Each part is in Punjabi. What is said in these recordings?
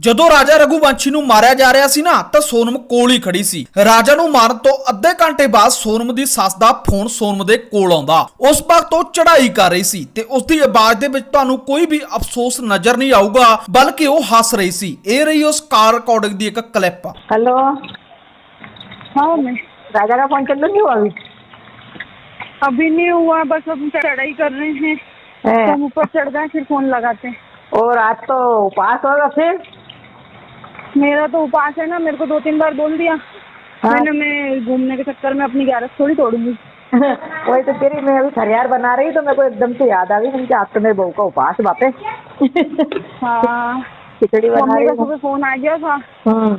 ਜਦੋਂ ਰਾਜਾ ਰਘੂਵੰਸ਼ੀ ਨੂੰ ਮਾਰਿਆ ਜਾ ਰਿਹਾ ਸੀ ਨਾ ਤਾਂ ਸੋਨਮ ਕੋਲ ਹੀ ਖੜੀ ਸੀ ਰਾਜਾ ਨੂੰ ਮਾਰਨ ਤੋਂ ਅੱਧੇ ਘੰਟੇ ਬਾਅਦ ਸੋਨਮ ਦੀ ਸੱਸ ਦਾ ਫੋਨ ਸੋਨਮ ਦੇ ਕੋਲ ਆਉਂਦਾ ਉਸ ਵਕਤ ਉਹ ਚੜ੍ਹਾਈ ਕਰ ਰਹੀ ਸੀ ਤੇ ਉਸ ਦੀ ਆਵਾਜ਼ ਦੇ ਵਿੱਚ ਤੁਹਾਨੂੰ ਕੋਈ ਵੀ ਅਫਸੋਸ ਨਜ਼ਰ ਨਹੀਂ ਆਊਗਾ ਬਲਕਿ ਉਹ ਹੱਸ ਰਹੀ ਸੀ ਇਹ ਰਹੀ ਉਸ ਕਾਰ ਰਿਕਾਰਡਿੰਗ ਦੀ ਇੱਕ ਕਲਿੱਪ हेलो हाँ मैं राजा का फोन चल नहीं हुआ अभी अभी नहीं हुआ बस अब चढ़ाई कर रहे हैं तो हैं? हम ऊपर चढ़ गए फिर फोन लगाते हैं और आज तो पास होगा फिर मेरा तो उपास है ना मेरे को दो तीन बार बोल दिया हाँ। मैंने मैं घूमने के चक्कर में अपनी ग्यारह थोड़ी तोड़ूंगी वही तो तेरी मैं अभी खरियार बना रही तो मेरे को एकदम से याद आ गई मैंने कहा, आज तो मेरे बहू का उपास बापे हाँ खिचड़ी बना मम्मी रही का हूँ सुबह फोन आ गया था हम्म,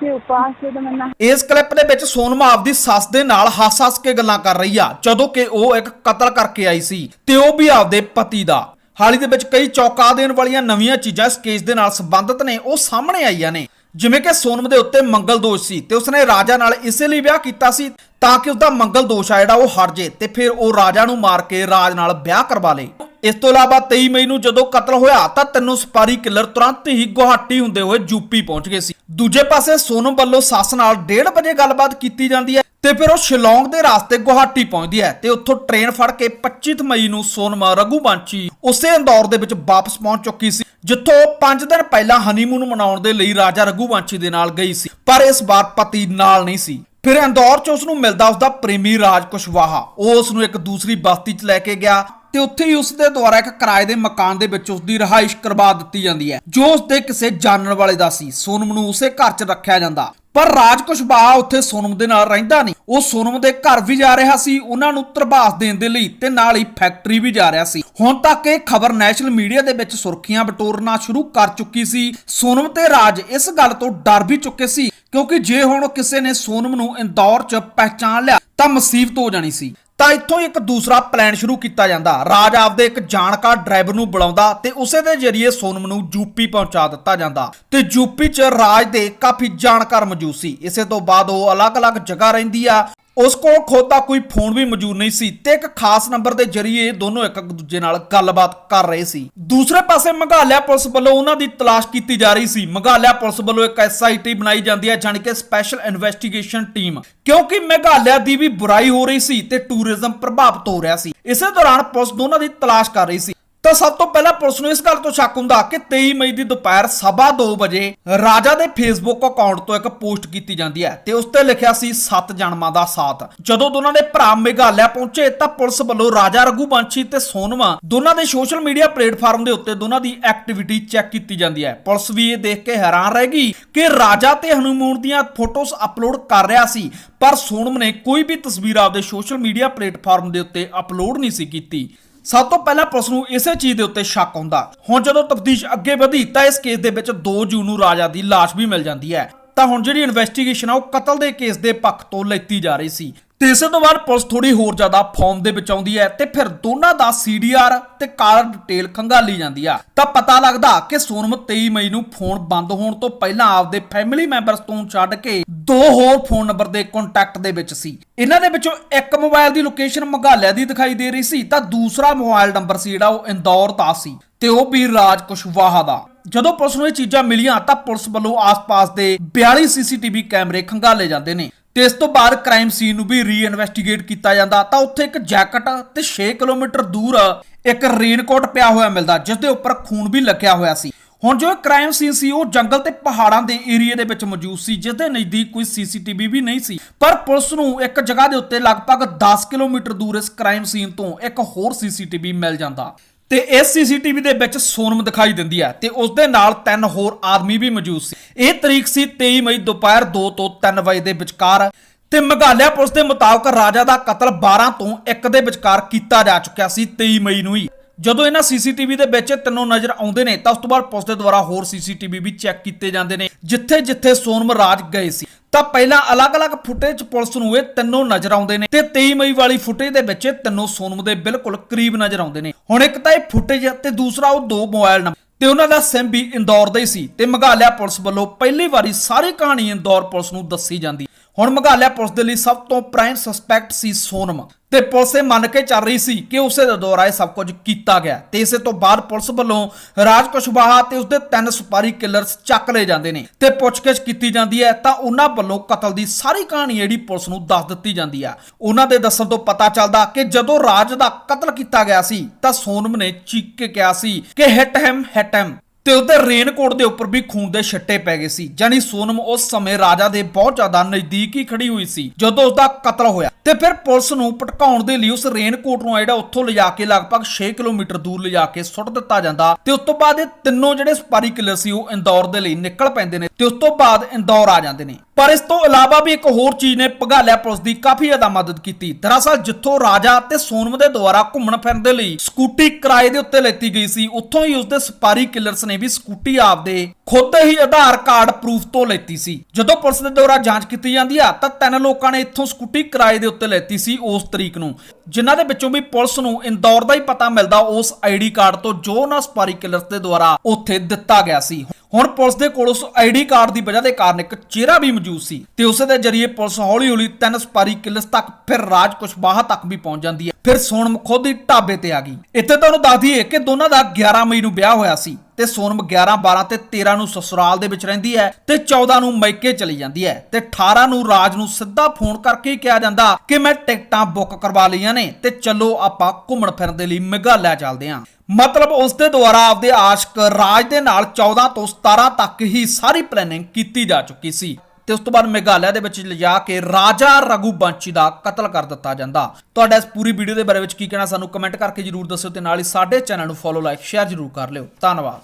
कि उपास है तो मैंने ਇਸ ਕਲਿੱਪ ਦੇ ਵਿੱਚ ਸੋਨਮ ਆਪਦੀ ਸੱਸ ਦੇ ਨਾਲ ਹੱਸ-ਹੱਸ ਕੇ ਗੱਲਾਂ ਕਰ ਰਹੀ ਆ ਜਦੋਂ ਕਿ ਉਹ ਇੱਕ ਕਤਲ ਕਰਕੇ ਆਈ ਸੀ ਤੇ ਉਹ ਵੀ ਆਪਦੇ ਪਤੀ ਦਾ ਹਾਲ ਹੀ ਦੇ ਵਿੱਚ ਕਈ ਚੌਕਾ ਦੇਣ ਵਾਲੀਆਂ ਨਵੀਆਂ ਚੀਜ਼ਾਂ ਇਸ ਕੇਸ ਦੇ ਨਾਲ ਸੰਬੰਧਿਤ ਨੇ, ਉਹ ਸਾਹਮਣੇ ਆਈਆਂ ਨੇ। ਜਿਵੇਂ ਕਿ ਸੋਨਮ ਦੇ ਉੱਤੇ ਮੰਗਲ ਦੋਸ਼ ਸੀ ਤੇ ਉਸਨੇ ਰਾਜਾ ਨਾਲ ਇਸੇ ਲਈ ਵਿਆਹ ਕੀਤਾ ਸੀ ਤਾਂ ਕਿ ਉਸਦਾ ਮੰਗਲ ਦੋਸ਼ ਆ ਜਿਹੜਾ ਉਹ ਹਟ ਜੇ ਤੇ ਫਿਰ ਉਹ ਰਾਜਾ ਨੂੰ ਮਾਰ ਕੇ ਰਾਜ ਨਾਲ ਵਿਆਹ ਕਰਵਾ ਲੇ। ਇਸ ਤੋਂ ਇਲਾਵਾ 23 ਮਈ ਨੂੰ ਜਦੋਂ ਕਤਲ ਹੋਇਆ ਤਾਂ ਤਿੰਨੋਂ ਸਪਾਰੀ ਕਿਲਰ ਤੁਰੰਤ ਹੀ ਗੁਹਾਟੀ ਹੁੰਦੇ ਹੋਏ ਯੂਪੀ ਪਹੁੰਚ ਗਏ ਸੀ। ਦੂਜੇ ਪਾਸੇ ਸੋਨਮ ਵੱਲੋਂ ਸੱਸ ਨਾਲ 1:30 ਵਜੇ ਗੱਲਬਾਤ ਕੀਤੀ ਜਾਂਦੀ ਹੈ ਤੇ ਫਿਰ ਉਹ ਸ਼ਿਲੌਂਗ ਦੇ ਰਾਸਤੇ ਗੁਹਾਟੀ ਪਹੁੰਚਦੀ ਹੈ ਤੇ ਉੱਥੋਂ ਟ੍ਰੇਨ ਫੜ ਕੇ 25 ਮਈ ਨੂੰ ਸੋਨਮ ਰਘੂਵੰਸ਼ੀ ਉਸੇ ਇੰਦੌਰ ਦੇ ਵਿੱਚ ਵਾਪਸ ਪਹੁੰਚ ਚੁੱਕੀ ਸੀ, ਜਿੱਥੋਂ 5 ਦਿਨ ਪਹਿਲਾਂ ਹਨੀਮੂਨ ਮਨਾਉਣ ਦੇ ਲਈ ਰਾਜਾ ਰਘੂਵੰਸ਼ੀ ਦੇ ਨਾਲ ਗਈ ਸੀ, ਪਰ ਇਸ ਵਾਰ ਪਤੀ ਨਾਲ ਨਹੀਂ ਸੀ। ਫਿਰ ਇੰਦੌਰ 'ਚ ਉਸ ਨੂੰ ਮਿਲਦਾ ਉਸ ਦਾ ਪ੍ਰੇਮੀ ਰਾਜ ਕੁਸ਼ਵਾਹਾ, ਉਹ ਉਸ ਨੂੰ ਇੱਕ ਦੂਸਰੀ ਬਸਤੀ 'ਚ ਲੈ ਕੇ ਗਿਆ। ਤੇ ਉੱਥੇ ਹੀ ਉਸ ਦੇ ਦੁਆਰਾ ਇੱਕ ਕਿਰਾਏ ਦੇ ਮਕਾਨ ਦੇ ਵਿੱਚ ਉਸ ਦੀ ਰਿਹਾਇਸ਼ ਕਰਵਾ ਦਿੱਤੀ ਜਾਂਦੀ ਹੈ, ਜੋ ਉਸ ਦੇ ਕਿਸੇ ਜਾਣਨ ਵਾਲੇ ਦਾ ਸੀ। ਸੋਨਮ ਨੂੰ ਉਸੇ ਘਰ 'ਚ ਰੱਖਿਆ ਜਾਂਦਾ। ਪਰ ਰਾਜ ਕੁਸ਼ਵਾਹਾ ਉੱਥੇ ਸੋਨਮ ਦੇ ਨਾਲ ਰਹਿੰਦਾ ਨਹੀਂ। ਉਹ ਸੋਨਮ ਦੇ ਘਰ ਵੀ ਜਾ ਰਿਹਾ ਸੀ, ਉਹਨਾਂ ਨੂੰ ਤਰਬਾਸ ਦੇਣ ਦੇ ਲਈ ਤੇ ਨਾਲ ਹੀ ਫੈਕਟਰੀ ਵੀ ਜਾ ਰਿਹਾ ਸੀ। ਹੁਣ ਤੱਕ ਇਹ ਖਬਰ ਨੈਸ਼ਨਲ ਮੀਡੀਆ ਦੇ ਵਿੱਚ ਸੁਰਖੀਆਂ ਬਟੋਰਨਾ ਸ਼ੁਰੂ ਕਰ ਚੁੱਕੀ ਸੀ। ਸੋਨਮ ਤੇ ਰਾਜ ਇਸ ਗੱਲ ਤੋਂ ਡਰ ਵੀ ਚੁੱਕੇ ਸੀ, ਕਿਉਂਕਿ ਜੇ ਹੁਣ ਕਿਸੇ ਨੇ ਸੋਨਮ ਨੂੰ ਇੰਦੌਰ 'ਚ ਪਹਿਚਾਨ ਲਿਆ, ਤਾਂ ਮੁਸੀਬਤ ਹੋ ਜਾਣੀ ਸੀ। ਤਾਂ ਇੱਥੋਂ ਇੱਕ ਦੂਸਰਾ ਪਲਾਨ ਸ਼ੁਰੂ ਕੀਤਾ ਜਾਂਦਾ। ਰਾਜ ਆਪਦੇ ਇੱਕ ਜਾਣਕਾਰ ਡਰਾਈਵਰ ਨੂੰ ਬੁਲਾਉਂਦਾ ਤੇ ਉਸੇ ਦੇ ਜ਼ਰੀਏ ਸੋਨਮ ਨੂੰ ਯੂਪੀ ਪਹੁੰਚਾ ਦਿੱਤਾ ਜਾਂਦਾ। ਤੇ ਯੂਪੀ 'ਚ ਰਾਜ ਦੇ ਕਾਫੀ ਜਾਣਕਾਰ ਮੌਜੂਦ ਸੀ। ਇਸੇ ਤੋਂ ਬਾਅਦ ਉਹ ਅਲੱਗ-ਅਲੱਗ ਜਗ੍ਹਾ ਰਹਿੰਦੀ ਆ ਉਸ ਕੋਲ ਖੁਦ ਦਾ ਕੋਈ ਫੋਨ ਵੀ ਮੌਜੂਦ ਨਹੀਂ ਸੀ ਤੇ ਇੱਕ ਖਾਸ ਨੰਬਰ ਦੇ ਜ਼ਰੀਏ ਇਹ ਦੋਨੋਂ ਇੱਕ ਦੂਜੇ ਨਾਲ ਗੱਲਬਾਤ ਕਰ ਰਹੇ ਸੀ। ਦੂਸਰੇ ਪਾਸੇ ਮੰਗਾਲਿਆ ਪੁਲਿਸ ਵੱਲੋਂ ਉਹਨਾਂ ਦੀ ਤਲਾਸ਼ ਕੀਤੀ ਜਾ ਰਹੀ ਸੀ। ਮੰਗਾਲਿਆ ਪੁਲਿਸ ਵੱਲੋਂ ਇੱਕ ਐਸਆਈਟੀ ਬਣਾਈ ਜਾਂਦੀ ਹੈ, ਜਾਣੀ ਕਿ ਸਪੈਸ਼ਲ ਇਨਵੈਸਟੀਗੇਸ਼ਨ ਟੀਮ। ਕਿਉਂਕਿ ਮੇਘਾਲਿਆ ਦੀ ਵੀ ਬੁਰਾਈ ਹੋ ਰਹੀ ਸੀ ਤੇ ਟੂਰਿਜ਼ਮ ਪ੍ਰਭਾਵਿਤ ਹੋ ਰਿਹਾ ਸੀ। ਇਸੇ ਦੌਰਾਨ ਪੁਲਿਸ ਦੋਨਾਂ ਦੀ ਤਲਾਸ਼ ਕਰ ਰਹੀ ਸੀ। ਤਾਂ ਸਭ ਤੋਂ ਪਹਿਲਾਂ ਪੁਲਿਸ ਨੂੰ ਇਸ ਗੱਲ ਤੋਂ ਸ਼ੱਕ ਹੁੰਦਾ ਕਿ 23 ਮਈ ਦੀ ਦੁਪਹਿਰ ਸਵਾ ਦੋ ਵਜੇ ਰਾਜਾ ਦੇ ਫੇਸਬੁੱਕ ਅਕਾਊਂਟ ਤੋਂ ਇੱਕ ਪੋਸਟ ਕੀਤੀ ਜਾਂਦੀ ਹੈ ਤੇ ਉਸ ਤੇ ਲਿਖਿਆ ਸੀ ਸੱਤ ਜਨਮਾਂ ਦਾ ਸਾਥ। ਜਦੋਂ ਦੋਨਾਂ ਦੇ ਭਰਾ ਮੇਘਾਲਿਆ ਪਹੁੰਚੇ ਤਾਂ ਪੁਲਿਸ ਵੱਲੋਂ ਰਾਜਾ ਰਘੂਵੰਸ਼ੀ ਤੇ ਸੋਨਮਾ ਦੋਨਾਂ ਦੇ ਸੋਸ਼ਲ ਮੀਡੀਆ ਪਲੇਟਫਾਰਮ ਦੇ ਉੱਤੇ ਦੋਨਾਂ ਦੀ ਐਕਟੀਵਿਟੀ ਚੈੱਕ ਕੀਤੀ ਜਾਂਦੀ ਹੈ। ਪੁਲਿਸ ਵੀ ਇਹ ਦੇਖ ਕੇ ਹੈਰਾਨ ਰਹਿ ਗਈ ਕਿ ਰਾਜਾ ਤੇ ਹਨੂਮੂਨ ਦੀਆਂ ਫੋਟੋਜ਼ ਅਪਲੋਡ ਕਰ ਰਿਹਾ ਸੀ, ਪਰ ਸੋਨਮ ਨੇ ਕੋਈ ਵੀ ਤਸਵੀਰ ਆਪਦੇ ਸੋਸ਼ਲ ਮੀਡੀਆ ਪਲੇਟਫਾਰਮ ਦੇ ਉੱਤੇ ਅਪਲੋਡ ਨਹੀਂ ਸੀ ਕੀਤੀ। ਸਭ ਤੋਂ ਪਹਿਲਾਂ ਪੁਲਿਸ ਨੂੰ ਇਸੇ ਚੀਜ਼ ਦੇ ਉੱਤੇ ਸ਼ੱਕ ਆਉਂਦਾ। ਹੁਣ ਜਦੋਂ ਤਫਤੀਸ਼ ਅੱਗੇ ਵਧੀ, ਤਾਂ ਇਸ ਕੇਸ ਦੇ ਵਿੱਚ 2 ਜੂਨ ਨੂੰ ਰਾਜਾ ਦੀ ਲਾਸ਼ ਵੀ ਮਿਲ ਜਾਂਦੀ ਹੈ। ਤਾਂ ਹੁਣ ਜਿਹੜੀ ਇਨਵੈਸਟੀਗੇਸ਼ਨ ਆ, ਉਹ ਕਤਲ ਦੇ ਕੇਸ ਦੇ ਪੱਖ ਤੋਂ ਲੈਤੀ ਜਾ ਰਹੀ ਸੀ। ਤੇ ਇਸੇ ਤੋਂ ਬਾਅਦ ਪੁਲਿਸ ਥੋੜੀ ਹੋਰ ਜ਼ਿਆਦਾ ਫਾਰਮ ਦੇ ਵਿੱਚ ਆਉਂਦੀ ਹੈ ਤੇ ਫਿਰ ਦੋਨਾਂ ਦਾ ਸੀਡੀਆਰ ਤੇ ਕਾਰ ਡਿਟੇਲ ਖੰਗਾਲੀ ਜਾਂਦੀ ਆ। ਤਾਂ ਪਤਾ ਲੱਗਦਾ ਕਿ ਸੋਨਮ 23 ਮਈ ਨੂੰ ਫੋਨ ਬੰਦ ਹੋਣ ਤੋਂ ਪਹਿਲਾਂ ਆਪਦੇ ਫੈਮਿਲੀ ਮੈਂਬਰਸ ਤੋਂ ਛੱਡ ਕੇ ਦੋ ਹੋਰ ਫੋਨ ਨੰਬਰ ਦੇ ਕੰਟੈਕਟ ਦੇ ਵਿੱਚ ਸੀ। ਇਹਨਾਂ ਦੇ ਵਿੱਚੋਂ ਇੱਕ ਮੋਬਾਈਲ ਦੀ ਲੋਕੇਸ਼ਨ ਮੰਗਾਲਿਆ ਦੀ ਦਿਖਾਈ ਦੇ ਰਹੀ ਸੀ, ਤਾਂ ਦੂਸਰਾ ਮੋਬਾਈਲ ਨੰਬਰ ਸੀ ਜਿਹੜਾ ਉਹ ਇੰਦੌਰ ਦਾ ਸੀ ਤੇ ਉਹ ਵੀ ਰਾਜ ਕੁਸ਼ਵਾਹਾ ਦਾ। ਜਦੋਂ ਪੁਲਿਸ ਨੂੰ ਇਹ ਚੀਜ਼ਾਂ ਮਿਲੀਆਂ ਤਾਂ ਪੁਲਿਸ ਵੱਲੋਂ ਆਸ-ਪਾਸ ਦੇ 42 ਸੀਸੀਟੀਵੀ ਕੈਮਰੇ ਖੰਗਾਲੇ ਜਾਂਦੇ ਨੇ। ਤੇ ਇਸ ਤੋਂ ਬਾਅਦ ਕ੍ਰਾਈਮ ਸੀਨ ਨੂੰ ਵੀ ਰੀ-ਇਨਵੈਸਟੀਗੇਟ ਕੀਤਾ ਜਾਂਦਾ। ਤਾਂ ਉੱਥੇ ਇੱਕ ਜੈਕਟ ਤੇ 6 ਕਿਲੋਮੀਟਰ ਦੂਰ ਇੱਕ ਰੇਨਕੋਟ ਪਿਆ ਹੋਇਆ ਮਿਲਦਾ ਜਿਸ ਦੇ ਉੱਪਰ ਖੂਨ ਵੀ ਲੱਗਿਆ ਹੋਇਆ ਸੀ। ਹੁਣ ਜੋ ਕ੍ਰਾਈਮ ਸੀਨ ਸੀ, ਉਹ ਜੰਗਲ ਤੇ ਪਹਾੜਾਂ ਦੇ ਏਰੀਆ ਦੇ ਵਿੱਚ ਮੌਜੂਦ ਸੀ ਜਿਸ ਦੇ ਨਜ਼ਦੀਕ ਕੋਈ ਸੀਸੀਟੀਵੀ ਵੀ ਨਹੀਂ ਸੀ। ਪਰ ਪੁਲਿਸ ਨੂੰ ਇੱਕ ਜਗ੍ਹਾ ਦੇ ਉੱਤੇ ਲਗਭਗ 10 ਕਿਲੋਮੀਟਰ ਦੂਰ ਇਸ ਕ੍ਰਾਈਮ ਸੀਨ ਤੋਂ ਇੱਕ ਹੋਰ ਸੀਸੀਟੀਵੀ ਮਿਲ ਜਾਂਦਾ। ਤੇ ਇਸ ਸੀਸੀਟੀਵੀ ਦੇ ਵਿੱਚ ਸੋਨਮ ਦਿਖਾਈ ਦਿੰਦੀ ਹੈ ਤੇ ਉਸ ਦੇ ਨਾਲ ਤਿੰਨ ਹੋਰ ਆਦਮੀ ਵੀ ਮੌਜੂਦ ਸੀ। ਇਹ ਤਰੀਕ ਸੀ 23 ਮਈ ਦੁਪਹਿਰ 2 ਤੋਂ 3 ਵਜੇ ਦੇ ਵਿਚਕਾਰ ਤੇ ਮੇਘਾਲਿਆ ਪੁਲਿਸ ਦੇ ਮੁਤਾਬਕ ਰਾਜਾ ਦਾ ਕਤਲ 12 ਤੋਂ 1 ਦੇ ਵਿਚਕਾਰ ਕੀਤਾ ਜਾ ਚੁੱਕਿਆ ਸੀ 23 ਮਈ ਨੂੰ ਹੀ। ਜਦੋਂ ਇਹਨਾਂ ਸੀਸੀਟੀਵੀ ਦੇ ਵਿੱਚ ਇਹ ਤਿੰਨੋਂ ਨਜ਼ਰ ਆਉਂਦੇ ਨੇ, ਤਾਂ ਉਸ ਤੋਂ ਬਾਅਦ ਪੁਲਿਸ ਦੇ ਦੁਆਰਾ ਹੋਰ ਸੀਸੀਟੀਵੀ ਵੀ ਚੈੱਕ ਕੀਤੇ ਜਾਂਦੇ ਨੇ ਜਿੱਥੇ ਜਿੱਥੇ ਸੋਨਮ ਰਾਜ ਗਏ ਸੀ। ਤਾਂ ਪਹਿਲਾਂ ਅਲੱਗ-ਅਲੱਗ ਫੁਟੇਜ ਪੁਲਿਸ ਨੂੰ ਇਹ ਤਿੰਨੋਂ ਨਜ਼ਰ ਆਉਂਦੇ ਨੇ ਤੇ 23 ਮਈ ਵਾਲੀ ਫੁਟੇਜ ਦੇ ਵਿੱਚ ਇਹ ਤਿੰਨੋਂ ਸੋਨਮ ਦੇ ਬਿਲਕੁਲ ਕਰੀਬ ਨਜ਼ਰ ਆਉਂਦੇ ਨੇ। ਹੁਣ ਇੱਕ ਤਾਂ ਇਹ ਫੁਟੇਜ ਤੇ ਦੂਸਰਾ ਉਹ ਦੋ ਮੋਬਾਈਲ ਨੰਬਰ ਤੇ ਉਹਨਾਂ ਦਾ ਸਿਮ ਵੀ ਇੰਦੌਰ ਦਾ ਹੀ ਸੀ ਤੇ ਮਗਾਲਿਆ ਪੁਲਿਸ ਵੱਲੋਂ ਪਹਿਲੀ ਵਾਰੀ ਸਾਰੀ ਕਹਾਣੀ ਇੰਦੌਰ ਪੁਲਿਸ ਨੂੰ ਦੱਸੀ ਜਾਂਦੀ। ਹੁਣ ਮੇਘਾਲਿਆ ਪੁਲਿਸ ਦੇ ਲਈ ਸਭ ਤੋਂ ਪ੍ਰਾਈਮ ਸਸਪੈਕਟ ਸੀ ਸੋਨਮ। ਤੇ ਪੁਲਿਸ ਇਹ ਮੰਨ ਕੇ ਚੱਲ ਰਹੀ ਸੀ ਕਿ ਉਸੇ ਦੇ ਦੁਆਰਾ ਇਹ ਸਭ ਕੁਝ ਕੀਤਾ ਗਿਆ। ਤੇ ਇਸੇ ਤੋਂ ਬਾਅਦ ਪੁਲਿਸ ਵੱਲੋਂ ਰਾਜ ਕੁਸ਼ਵਾਹਾ ਤੇ ਉਸਦੇ ਤਿੰਨ ਸੁਪਾਰੀ ਕਿਲਰਸ ਚੱਕ ਲਏ ਜਾਂਦੇ ਨੇ ਤੇ ਪੁੱਛਗਿੱਛ ਕੀਤੀ ਜਾਂਦੀ ਹੈ ਤਾਂ ਉਹਨਾਂ ਵੱਲੋਂ ਕਤਲ ਦੀ ਸਾਰੀ ਕਹਾਣੀ ਜਿਹੜੀ ਪੁਲਿਸ ਨੂੰ ਦੱਸ ਦਿੱਤੀ ਜਾਂਦੀ ਹੈ ਉਹਨਾਂ ਦੇ ਦੱਸਣ ਤੋਂ ਪਤਾ ਚੱਲਦਾ ਕਿ ਜਦੋਂ ਰਾਜ ਦਾ ਕਤਲ ਕੀਤਾ ਗਿਆ ਸੀ ਤਾਂ ਸੋਨਮ ਨੇ ਚੀਕ ਕੇ ਕਿਹਾ ਸੀ ਕਿ ਹਿੱਟ ਹਿਮ ਹਿੱਟ ਹਿਮ ਤੇ ਉਹਦੇ ਰੇਨਕੋਟ ਦੇ ਉੱਪਰ ਵੀ ਖੂਨ ਦੇ ਛਿੱਟੇ ਪੈ ਗਏ ਸੀ। ਜਾਨੀ ਸੋਨਮ ਉਸ ਸਮੇਂ ਰਾਜਾ ਦੇ ਬਹੁਤ ਜ਼ਿਆਦਾ ਨਜ਼ਦੀਕ ਹੀ ਖੜੀ ਹੋਈ ਸੀ, ਜਦੋਂ ਉਸਦਾ ਕਤਲ ਹੋਇਆ। ਤੇ ਫਿਰ ਪੁਲਿਸ ਨੂੰ ਭਟਕਾਉਣ ਦੇ ਲਈ ਉਸ ਰੇਨਕੋਟ ਨੂੰ ਜਿਹੜਾ ਉੱਥੋਂ ਲਿਜਾ ਕੇ ਲਗਭਗ 6 ਕਿਲੋਮੀਟਰ ਦੂਰ ਲਿਜਾ ਕੇ ਸੁੱਟ ਦਿੱਤਾ ਜਾਂਦਾ ਤੇ ਉਸ ਤੋਂ ਬਾਅਦ ਇਹ ਤਿੰਨੋਂ ਜਿਹੜੇ ਸਪਾਰੀ ਕਿਲਰ ਸੀ ਉਹ ਇੰਦੌਰ ਦੇ ਲਈ ਨਿਕਲ ਪੈਂਦੇ ਨੇ ਤੇ ਉਸ ਤੋਂ ਬਾਅਦ ਇੰਦੌਰ ਆ ਜਾਂਦੇ ਨੇ। ਪਰ ਇਸ ਤੋਂ ਇਲਾਵਾ ਵੀ ਇੱਕ ਹੋਰ ਚੀਜ਼ ਨੇ ਭਗਾਲਿਆ ਪੁਲਿਸ ਦੀ ਕਾਫੀ ਜ਼ਿਆਦਾ ਮਦਦ ਕੀਤੀ। ਦਰਅਸਲ ਜਿੱਥੋਂ ਰਾਜਾ ਤੇ ਸੋਨਮ ਦੇ ਦੁਆਰਾ ਘੁੰਮਣ ਫਿਰਨ ਦੇ ਲਈ ਸਕੂਟੀ ਕਿਰਾਏ ਦੇ ਉੱਤੇ ਲੈਤੀ ਗਈ ਸੀ, ਉੱਥੋਂ ਹੀ ਉਸਦੇ ਸਪਾਰੀ ਕਿਲਰਸ ਨੇ ਵੀ ਸਕੂਟੀ ਆਪਦੇ ਖੁਦ ਹੀ ਆਧਾਰ ਕਾਰਡ ਪ੍ਰੂਫ ਤੋਂ ਲੈਤੀ ਸੀ। ਜਦੋਂ ਪੁਲਿਸ ਦੇ ਦੁਆਰਾ ਜਾਂਚ ਕੀਤੀ ਜਾਂਦੀ ਆ, ਤਾਂ ਤਿੰਨ ਲੋਕਾਂ ਨੇ ਇੱਥੋਂ ਸਕੂਟੀ ਕਿਰਾਏ ਦੇ ਉੱਤੇ ਲੈਤੀ ਸੀ ਉਸ ਤਰੀਕ ਨੂੰ। ਜਿਨ੍ਹਾਂ ਦੇ ਵਿੱਚੋਂ ਵੀ ਪੁਲਿਸ ਨੂੰ ਇੰਦੌਰ ਦਾ ਹੀ ਪਤਾ ਮਿਲਦਾ, ਉਸ ਆਈਡੀ ਕਾਰਡ ਤੋਂ ਜੋ ਉਹਨਾਂ ਸਪਾਰੀ ਕਿਲਰਸ ਦੇ ਦੁਆਰਾ ਉੱਥੇ ਦਿੱਤਾ ਗਿਆ ਸੀ। ਹੁਣ ਪੁਲਿਸ ਦੇ ਕੋਲ ਉਸ ਆਈਡੀ ਕਾਰਡ ਦੀ ਵਜ੍ਹਾ ਦੇ ਕਾਰਨ ਇੱਕ ਚਿਹਰਾ ਵੀ ਮੌਜੂਦ ਸੀ ਤੇ ਉਸੇ ਦੇ ਜ਼ਰੀਏ ਪੁਲਿਸ ਹੌਲੀ-ਹੌਲੀ ਤਿੰਨ ਸਪਾਰੀ ਕਿਲਸ ਤੱਕ ਫਿਰ ਰਾਜ ਕੁਸ਼ਵਾਹਾ ਤੱਕ ਵੀ ਪਹੁੰਚ ਜਾਂਦੀ ਹੈ। ਫਿਰ ਸੋਨਮ ਖੁਦ ਹੀ ਢਾਬੇ ਤੇ ਆ ਗਈ। ਇੱਥੇ ਤੁਹਾਨੂੰ ਦੱਸ ਦਈਏ ਕਿ ਦੋਨਾਂ ਦਾ 11 ਮਈ ਨੂੰ ਵਿਆਹ ਹੋਇਆ ਸੀ। ਤੇ ਸੋਨਮ 11 12 ਤੇ 13 ਨੂੰ ਸਸੁਰਾਲ ਦੇ ਵਿੱਚ ਰਹਿੰਦੀ ਹੈ ਤੇ 14 ਨੂੰ ਮੈਕੇ ਚਲੀ ਜਾਂਦੀ ਹੈ ਤੇ 18 ਨੂੰ ਰਾਜ ਨੂੰ ਸਿੱਧਾ ਫੋਨ ਕਰਕੇ ਹੀ ਕਿਹਾ ਜਾਂਦਾ ਕਿ ਮੈਂ ਟਿਕਟਾਂ ਬੁੱਕ ਕਰਵਾ ਲਈਆਂ ਨੇ ਤੇ ਚਲੋ ਆਪਾਂ ਘੁੰਮਣ ਫਿਰਨ ਦੇ ਲਈ ਮੇਘਾਲਿਆ ਚੱਲਦੇ ਹਾਂ। ਮਤਲਬ ਉਸ ਦੇ ਦੁਆਰਾ ਆਪਦੇ ਆਸ਼ਕ ਰਾਜ ਦੇ ਨਾਲ 14 ਤੋਂ 17 ਤੱਕ ਹੀ ਸਾਰੀ ਪਲੈਨਿੰਗ ਕੀਤੀ ਜਾ ਚੁੱਕੀ ਸੀ ਤੇ ਉਸ ਤੋਂ ਬਾਅਦ ਮੇਘਾਲਿਆ ਦੇ ਵਿੱਚ ਲਿਜਾ ਕੇ ਰਾਜਾ ਰਘੂਬੰਸ਼ੀ ਦਾ ਕਤਲ ਕਰ ਦਿੱਤਾ ਜਾਂਦਾ। ਤੁਹਾਡਾ ਇਸ ਪੂਰੀ ਵੀਡੀਓ ਦੇ ਬਾਰੇ ਵਿੱਚ ਕੀ ਕਹਿਣਾ ਸਾਨੂੰ ਕਮੈਂਟ ਕਰਕੇ ਜਰੂਰ ਦੱਸਿਓ ਤੇ ਨਾਲ ਹੀ ਸਾਡੇ ਚੈਨਲ ਨੂੰ ਫੋਲੋ ਲਾਈਕ ਸ਼ੇਅਰ ਜਰੂਰ ਕਰ ਲਿਓ। ਧੰਨਵਾਦ।